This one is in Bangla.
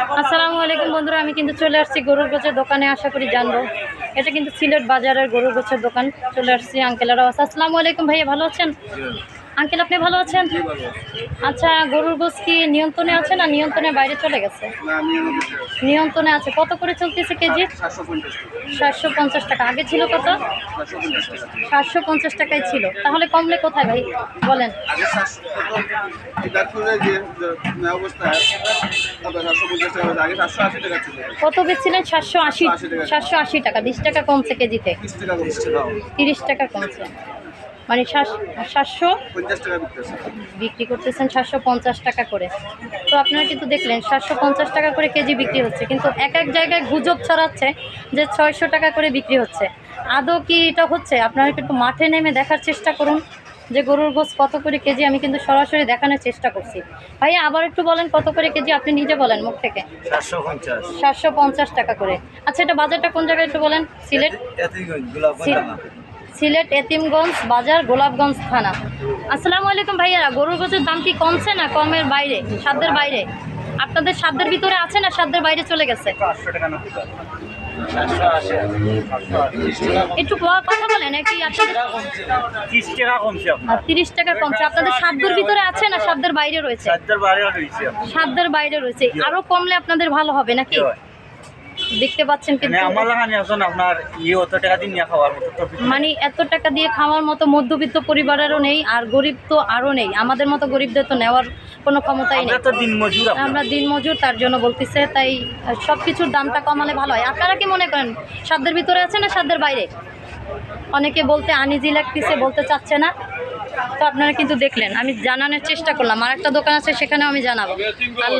আসসালামু আলাইকুম বন্ধুরা, আমি কিন্তু চলে আসছি গরুর গোছের দোকানে, আশা করি জানব। এটা কিন্তু সিলেট বাজারের গরুর গোছের দোকান, চলে আসছি আঙ্কেলেরাও আছে আসসালামু আলাইকুম ভাইয়া, ভালো আছেন? আঙ্কেল আপনি ভালো আছেন? আচ্ছা গরুর গোছ কি নিয়ন্ত্রণে আছে না নিয়ন্ত্রণের বাইরে চলে গেছে? নিয়ন্ত্রণে আছে। কত করে চলতেছে কেজি? সাতশো পঞ্চাশ টাকা। আগে ছিল কত? সাতশো পঞ্চাশ টাকা। টাকায় ছিল। তাহলে কমলে কোথায় ভাই? বলেন। কত বেচছিলেন? সাতশো আশি। সাতশো আশি টাকা। বিশ টাকা কমছে কেজিতে। তিরিশ টাকা কমছে। মানে সাত- সাতশো বিক্রি করতেছেন সাতশো পঞ্চাশ টাকা করে। তো আপনারা কিন্তু দেখলেন সাতশো পঞ্চাশ টাকা করে কেজি বিক্রি হচ্ছে। কিন্তু এক এক জায়গায় গুজব ছড়াচ্ছে যে ছয়শো টাকা করে বিক্রি হচ্ছে। আদৌ কি এটা হচ্ছে? আপনারা কিন্তু মাঠে নেমে দেখার চেষ্টা করুন যে গরুর গোস কত করে কেজি আমি কিন্তু সরাসরি দেখানোর চেষ্টা করছি। ভাইয়া আবার একটু বলেন কত করে কেজি আপনি নিজে বলেন মুখ থেকে। সাতশো পঞ্চাশ। টাকা করে। আচ্ছা এটা বাজারটা কোন জায়গায় একটু বলেন? সিলেট? সিলেট এতিমগঞ্জ বাজার গোলাপগঞ্জ থানা। আসসালামু আলাইকুম ভাইয়ারা গরুর গোছের দাম কি কমছে না কমের বাইরে সাধ্যের বাইরে? আপনাদের সাধ্যের ভিতরে আছে না সাধ্যের বাইরে চলে গেছে? একটু কথা বলেন কি ত্রিশ টাকা কমছে। আপনাদের সাধ্যের ভিতরে আছে না সাধ্যের বাইরে রয়েছে? সাধ্যের বাইরে রয়েছে। আরও কমলে আপনাদের ভালো হবে নাকি? দেখতে পাচ্ছেন মানে কিন্তু আপনার ইয়ে অত টাকা দিন খাওয়ার মতো মানে এত টাকা দিয়ে খাওয়ার মতো মধ্যবিত্ত পরিবারেরও নেই আর গরিব তো আরও নেই। আমাদের মতো গরিবদের তো নেওয়ার কোনো ক্ষমতাই নেই। আমরা দিন মজুর তার জন্য বলতেছে তাই সব কিছুর দামটা কমালে ভালো হয়। আপনারা কি মনে করেন সাধ্যের ভিতরে আছে না সাধ্যের বাইরে? অনেকে বলতে আনিজি লাগতেছে বলতে চাচ্ছে না। তো আপনারা কিন্তু দেখলেন আমি জানানোর চেষ্টা করলাম। আর একটা দোকান আছে সেখানেও আমি জানাব। আল্লাহ